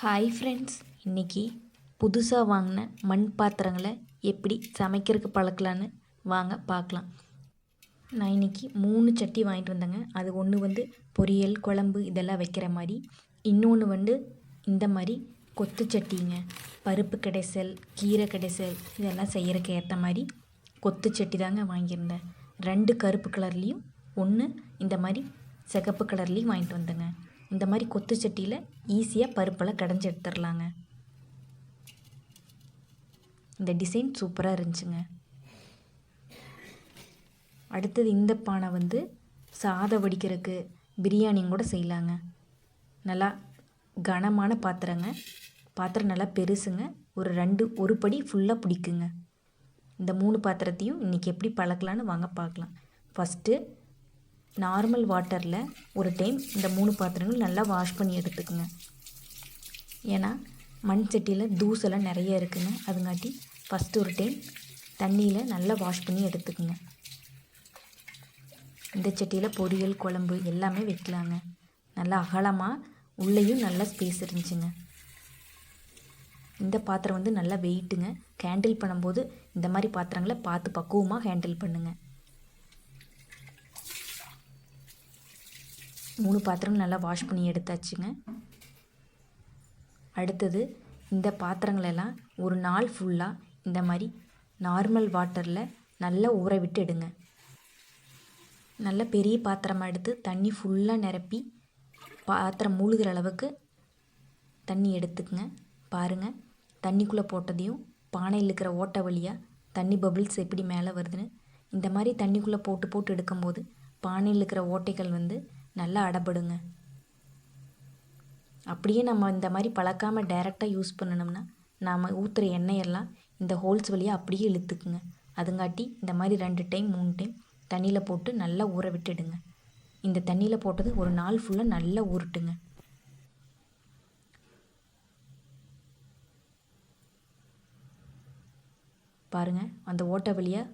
Hi friends இன்றைக்கி புதுசாக வாங்கின மண் பாத்திரங்களை எப்படி சமைக்கிறதுக்கு பழக்கலான்னு வாங்க பார்க்கலாம். நான் இன்றைக்கி மூணு சட்டி வாங்கிட்டு வந்தேங்க. அது ஒன்று வந்து பொரியல் குழம்பு இதெல்லாம் வைக்கிற மாதிரி. இன்னொன்று வந்து இந்த மாதிரி கொத்து சட்டிங்க. பருப்பு கடைசல் கீரை கடைசல் இதெல்லாம் செய்கிறதுக்கு ஏற்ற மாதிரி கொத்து சட்டி தாங்க வாங்கியிருந்தேன். ரெண்டு கருப்பு கலர்லேயும் ஒன்று இந்த மாதிரி சிகப்பு கலர்லேயும் வாங்கிட்டு வந்தேங்க. இந்த மாதிரி கொத்து சட்டியில் ஈஸியாக பருப்பெல்லாம் கடைஞ்சி எடுத்துடலாங்க இந்த டிசைன் சூப்பராக இருந்துச்சுங்க. அடுத்தது இந்த பானை வந்து சாதம் வடிக்கிறதுக்கு பிரியாணியும் கூட செய்யலாங்க. நல்லா கனமான பாத்திரங்க. பாத்திரம் நல்லா பெருசுங்க. ஒரு ரெண்டு ஒரு படி ஃபுல்லாக பிடிக்குங்க. இந்த மூணு பாத்திரத்தையும் இன்றைக்கி எப்படி பழக்கலான்னு வாங்க பார்க்கலாம். ஃபஸ்ட்டு நார்மல் வாட்டரில் ஒரு டைம் இந்த மூணு பாத்திரங்களும் நல்லா வாஷ் பண்ணி எடுத்துக்குங்க. ஏன்னா மண் சட்டியில் தூசெல்லாம் நிறைய இருக்குங்க அதுங்காட்டி ஃபஸ்ட்டு ஒரு டைம் தண்ணியில் நல்லா வாஷ் பண்ணி எடுத்துக்குங்க. இந்த சட்டியில் பொரியல் குழம்பு எல்லாமே வைக்கலாங்க. நல்லா அகலமாக உள்ளேயும் நல்லா ஸ்பேஸ் இருந்துச்சுங்க. இந்த பாத்திரம் வந்து நல்லா வெயிட்டுங்க. ஹேண்டில் பண்ணும்போது இந்த மாதிரி பாத்திரங்களை பார்த்து பக்குவமாக ஹேண்டில் பண்ணுங்கள் மூணு பாத்திரம் நல்லா வாஷ் பண்ணி எடுத்தாச்சுங்க. அடுத்தது இந்த பாத்திரங்களெல்லாம் ஒரு நாள் ஃபுல்லாக இந்த மாதிரி நார்மல் வாட்டரில் நல்லா ஊற விட்டு எடுங்க. நல்ல பெரிய பாத்திரமாக எடுத்து தண்ணி ஃபுல்லாக நிரப்பி பாத்திரம் மூழ்கிற அளவுக்கு தண்ணி எடுத்துக்கங்க. பாருங்கள் தண்ணிக்குள்ளே போட்டதையும் பானையில் இருக்கிற ஓட்டை வழியாக தண்ணி பபிள்ஸ் எப்படி மேலே வருதுன்னு இந்த மாதிரி தண்ணிக்குள்ளே போட்டு போட்டு எடுக்கும்போது பானையில் இருக்கிற ஓட்டைகள் வந்து நல்லா அடப்படுங்க. அப்படியே நம்ம இந்த மாதிரி பழக்காமல் டைரெக்டாக யூஸ் பண்ணணும்னா நாம் ஊற்றுற எண்ணெயெல்லாம் இந்த ஹோல்ஸ் வழியாக அப்படியே இழுத்துக்குங்க. அதுங்காட்டி இந்த மாதிரி ரெண்டு டைம் மூணு டைம் தண்ணியில் போட்டு நல்லா ஊற விட்டுடுங்க. இந்த தண்ணியில் போட்டது ஒரு நாள் ஃபுல்லாக நல்லா ஊறட்டுங்க பாருங்கள் அந்த ஓட்டை வழியாக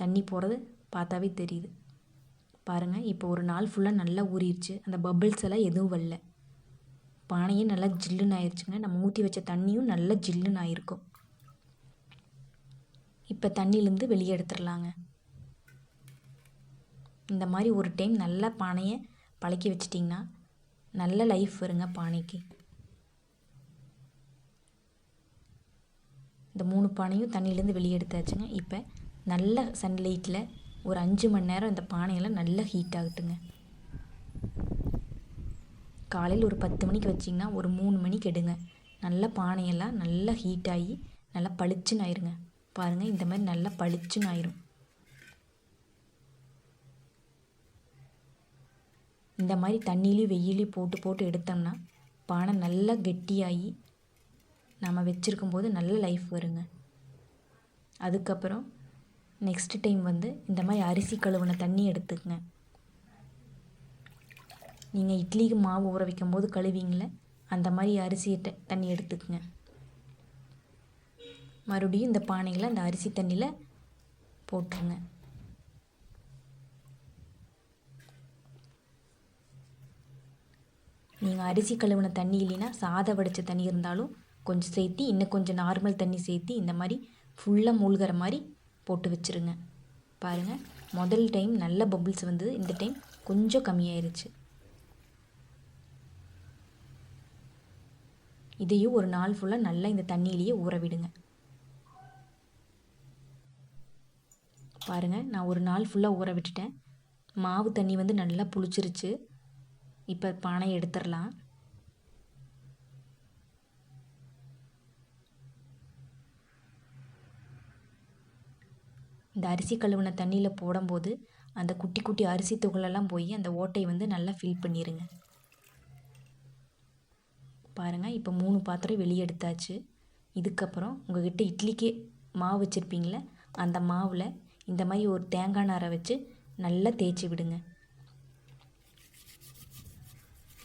தண்ணி போகிறது பார்த்தாவே தெரியுது. பாருங்கள் இப்போ ஒரு நாள் ஃபுல்லாக நல்லா ஊறிடுச்சு அந்த பபிள்ஸ் எல்லாம் எதுவும் வரல. பானையும் நல்லா ஜில்லுன்னு ஆயிடுச்சுங்க நம்ம ஊற்றி வச்ச தண்ணியும் நல்லா ஜில்லுன்னு ஆயிருக்கும். இப்போ தண்ணியிலேருந்து வெளியே எடுத்துடலாங்க. இந்த மாதிரி ஒரு டைம் நல்லா பானையை பழக்கி வச்சிட்டிங்கன்னா நல்ல லைஃப் வருங்க பானைக்கு. இந்த மூணு பானையும் தண்ணியிலேருந்து வெளியே எடுத்தாச்சுங்க. இப்போ நல்ல சன்லைட்டில் ஒரு அஞ்சு மணி நேரம் இந்த பானையெல்லாம் நல்லா ஹீட் ஆகட்டுங்க. காலையில் ஒரு பத்து மணிக்கு வச்சிங்கன்னா ஒரு மூணு மணிக்கு எடுங்க. நல்லா பானையெல்லாம் நல்லா ஹீட் ஆகி நல்லா பளிச்சுன்னு ஆயிருங்க. பாருங்கள் இந்த மாதிரி நல்லா பளிச்சுன்னு ஆயிரும். இந்த மாதிரி தண்ணியிலையும் வெயிலையும் போட்டு போட்டு எடுத்தோம்னா பானை நல்லா கெட்டியாகி நம்ம வச்சுருக்கும்போது நல்ல லைஃப் வருங்க. அதுக்கப்புறம் நெக்ஸ்ட் டைம் வந்து இந்த மாதிரி அரிசி கழுவின தண்ணி எடுத்துக்கங்க. நீங்கள் இட்லிக்கு மாவு ஊற வைக்கும் போது கழுவிங்கள அந்த மாதிரி அரிசி த தண்ணி எடுத்துக்கங்க. மறுபடியும் இந்த பானைகளை அந்த அரிசி தண்ணியில் போட்டுருங்க. நீங்கள் அரிசி கழுவின தண்ணி இல்லைன்னா சாதம் வடித்த தண்ணி இருந்தாலும் கொஞ்சம் சேர்த்தி இன்னும் கொஞ்சம் நார்மல் தண்ணி சேர்த்தி இந்த மாதிரி ஃபுல்லாக மூழ்கிற மாதிரி போட்டு வச்சுருங்க. பாருங்கள் முதல் டைம் நல்ல பபுள்ஸ் வந்து இந்த டைம் கொஞ்சம் கம்மியாயிருச்சு. இதையும் ஒரு நாள் ஃபுல்லாக நல்லா இந்த தண்ணியிலேயே ஊற விடுங்க. பாருங்கள் நான் ஒரு நாள் ஃபுல்லாக ஊற விட்டுட்டேன். மாவு தண்ணி வந்து நல்லா புளிச்சிருச்சு. இப்போ பானை எடுத்துடலாம். இந்த அரிசி கழுவின தண்ணியில் போடும்போது அந்த குட்டி குட்டி அரிசி துகளெல்லாம் போய் அந்த ஓட்டை வந்து நல்லா ஃபில் பண்ணிடுங்க பாருங்கள் இப்போ மூணு பாத்திரம் வெளியே எடுத்தாச்சு. இதுக்கப்புறம் உங்கள்கிட்ட இட்லிக்கு மாவு வச்சுருப்பீங்களே அந்த மாவில் இந்த மாதிரி ஒரு தேங்காய் நாரை வச்சு நல்லா தேய்ச்சி விடுங்க.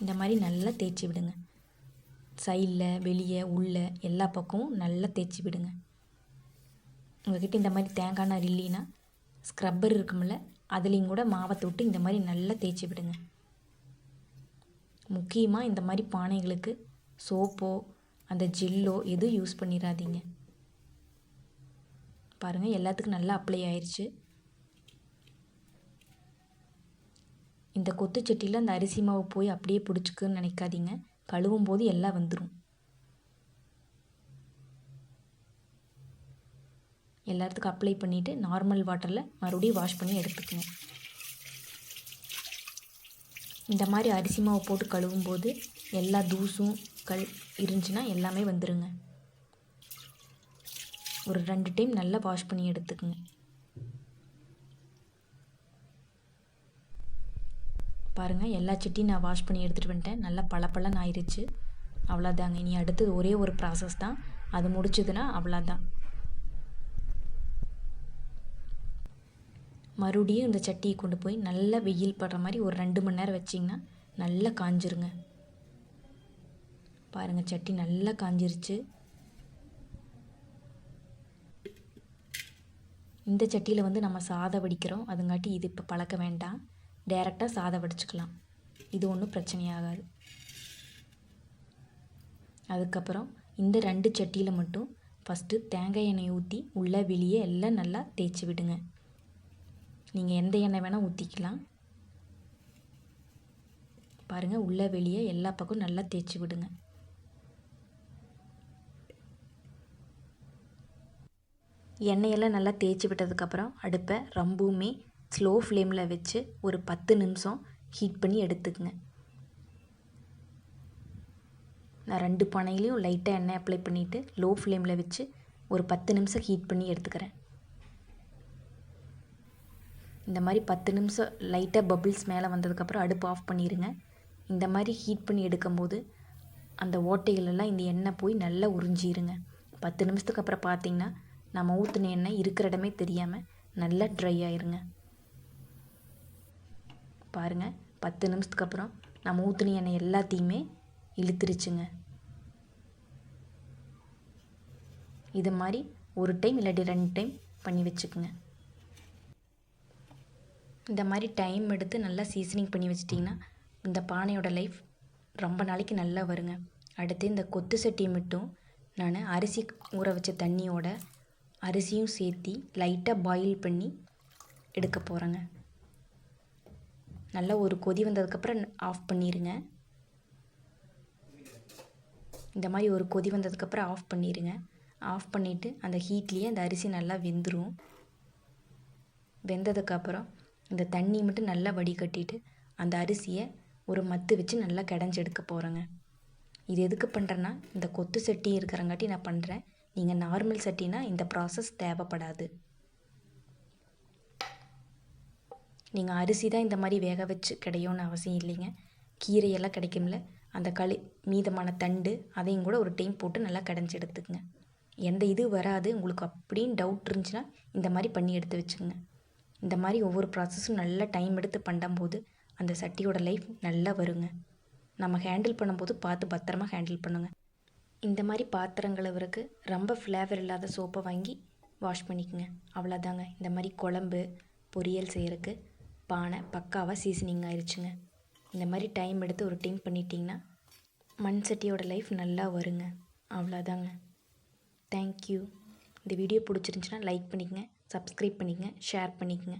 இந்த மாதிரி நல்லா தேய்ச்சி விடுங்க. சைடில் வெளியே உள்ளே எல்லா பக்கமும் நல்லா தேய்ச்சி விடுங்க. உங்கள்கிட்ட இந்த மாதிரி தேங்காய் நார் இல்லைன்னா ஸ்க்ரப்பர் இருக்கும்ல அதுலேயும் கூட மாவை தொட்டு இந்த மாதிரி நல்லா தேய்ச்சி விடுங்க. முக்கியமாக இந்த மாதிரி பானைகளுக்கு சோப்போ அந்த ஜெல்லோ எதுவும் யூஸ் பண்ணிடாதீங்க பாருங்கள் எல்லாத்துக்கும் நல்லா அப்ளை ஆயிடுச்சு இந்த கொத்துச்சட்டியில் அந்த அரிசி மாவு போய் அப்படியே பிடிச்சிக்குன்னு நினைக்காதீங்க. கழுவும் போது எல்லாம் வந்துடும் எல்லாத்துக்கும் அப்ளை பண்ணிவிட்டு நார்மல் வாட்டரில் மறுபடியும் வாஷ் பண்ணி எடுத்துக்கணும். இந்த மாதிரி அரிசி மாவு போட்டு கழுவும் போது எல்லா தூசும் கல் இருந்துச்சுன்னா எல்லாமே வந்துடுங்க ஒரு ரெண்டு டைம் நல்லா வாஷ் பண்ணி எடுத்துக்கோங்க. பாருங்கள் எல்லா சட்டியும் நான் வாஷ் பண்ணி எடுத்துகிட்டு வந்துட்டேன். நல்லா பளபளன்னு ஆயிடுச்சு அவ்வளோதாங்க இனி அடுத்தது ஒரே ஒரு ப்ராசஸ் தான். அது முடிச்சதுன்னா அவ்வளோதான் மறுபடியும் இந்த சட்டியை கொண்டு போய் நல்லா வெயில் படுற மாதிரி ஒரு ரெண்டு மணி நேரம் வச்சிங்கன்னா நல்லா காஞ்சிருங்க. பாருங்கள் சட்டி நல்லா காஞ்சிருச்சு. இந்த சட்டியில் வந்து நம்ம சாதம் வடிக்கிறோம். அதுங்காட்டி இது இப்போ பழக்க வேண்டாம். டேரெக்டாக சாதம் வடிச்சுக்கலாம். இது ஒன்றும் பிரச்சனையாகாது. அதுக்கப்புறம் இந்த ரெண்டு சட்டியில் மட்டும் ஃபஸ்ட்டு தேங்காய் எண்ணெய் ஊற்றி உள்ளே வெளியே எல்லாம் நல்லா தேய்ச்சி விடுங்க. நீங்கள் எந்த எண்ணெய் வேணால் ஊற்றிக்கலாம் பாருங்கள் உள்ளே வெளியே எல்லா பக்கம் நல்லா தேய்ச்சி விடுங்க. எண்ணெயெல்லாம் நல்லா தேய்ச்சி விட்டதுக்கப்புறம் அடுப்பை ரொம்பவுமே ஸ்லோ ஃப்ளேமில் வச்சு ஒரு பத்து நிமிஷம் ஹீட் பண்ணி எடுத்துக்கங்க. நான் ரெண்டு பானையிலையும் லைட்டாக எண்ணெய் அப்ளை பண்ணிவிட்டு லோ ஃப்ளேமில் வச்சு ஒரு பத்து நிமிஷம் ஹீட் பண்ணி எடுத்துக்கிறேன். இந்த மாதிரி பத்து நிமிஷம் லைட்டாக பபிள்ஸ் மேலே வந்ததுக்கப்புறம் அடுப்பு ஆஃப் பண்ணிடுங்க இந்த மாதிரி ஹீட் பண்ணி எடுக்கும்போது அந்த ஓட்டைகளெல்லாம் இந்த எண்ணெய் போய் நல்லா உறிஞ்சிருங்க. பத்து நிமிஷத்துக்கு அப்புறம் பார்த்திங்கன்னா நம்ம ஊற்றின எண்ணெய் இருக்கிற இடமே தெரியாமல் நல்லா ட்ரை ஆயிருங்க. பாருங்கள் பத்து நிமிஷத்துக்கு அப்புறம் நம்ம ஊற்றின எண்ணெய் எல்லாத்தையுமே இழுத்துருச்சுங்க. இது மாதிரி ஒரு டைம் இல்லாட்டி ரெண்டு டைம் பண்ணி வச்சுக்கோங்க. இந்த மாதிரி டைம் எடுத்து நல்லா சீசனிங் பண்ணி வச்சிட்டிங்கன்னா இந்த பானையோட லைஃப் ரொம்ப நாளைக்கு நல்லா வருங்க. அடுத்து இந்த கொத்து சட்டியை மட்டும் நான் அரிசி ஊற வச்ச தண்ணியோட அரிசியும் சேர்த்தி லைட்டாக பாயில் பண்ணி எடுக்க போகிறேங்க நல்லா ஒரு கொதி வந்ததுக்கப்புறம் ஆஃப் பண்ணிடுங்க இந்த மாதிரி ஒரு கொதி வந்ததுக்கப்புறம் ஆஃப் பண்ணிடுங்க ஆஃப் பண்ணிவிட்டு அந்த ஹீட்லேயே அந்த அரிசி நல்லா வெந்துடும் வெந்ததுக்கப்புறம் இந்த தண்ணி மட்டும் நல்லா வடிகட்டிட்டு அந்த அரிசியை ஒரு மத்து வச்சு நல்லா கடைஞ்சி எடுக்க போகிறேங்க இது எதுக்கு பண்ணுறேன்னா இந்த கொத்து சட்டி இருக்கிறங்காட்டி நான் பண்ணுறேன் நீங்கள் நார்மல் சட்டினா இந்த ப்ராசஸ் தேவைப்படாது. நீங்கள் அரிசி தான் இந்த மாதிரி வேக வச்சு கிடையும்னு அவசியம் இல்லைங்க. கீரையெல்லாம் கிடைக்கும்ல அந்த களி மீதமான தண்டு அதையும் கூட ஒரு டைம் போட்டு நல்லா கடைஞ்சி எடுத்துக்கங்க. எந்த இது வராது உங்களுக்கு அப்படின்னு டவுட் இருந்துச்சுன்னா இந்த மாதிரி பண்ணி எடுத்து வச்சுக்கோங்க. இந்த மாதிரி ஒவ்வொரு ப்ராசஸும் நல்லா டைம் எடுத்து பண்ணும்போது அந்த சட்டியோட லைஃப் நல்லா வருங்க. நம்ம ஹேண்டில் பண்ணும்போது பார்த்து பத்திரமா ஹேண்டில் பண்ணுங்கள் இந்த மாதிரி பாத்திரங்களவருக்கு ரொம்ப ஃப்ளேவர் இல்லாத சோப்பை வாங்கி வாஷ் பண்ணிக்கோங்க. அவ்வளோதாங்க இந்த மாதிரி குழம்பு பொரியல் செய்கிறதுக்கு பானை பக்காவாக சீசனிங் ஆயிடுச்சுங்க இந்த மாதிரி டைம் எடுத்து ஒரு டைம் பண்ணிட்டீங்கன்னா மண் சட்டியோட லைஃப் நல்லா வருங்க. அவ்வளோதாங்க தேங்க்யூ இந்த வீடியோ பிடிச்சிருந்துச்சின்னா லைக் பண்ணிக்கங்க. சப்ஸ்கிரைப் பண்ணிக்கங்க ஷேர் பண்ணிக்கங்க.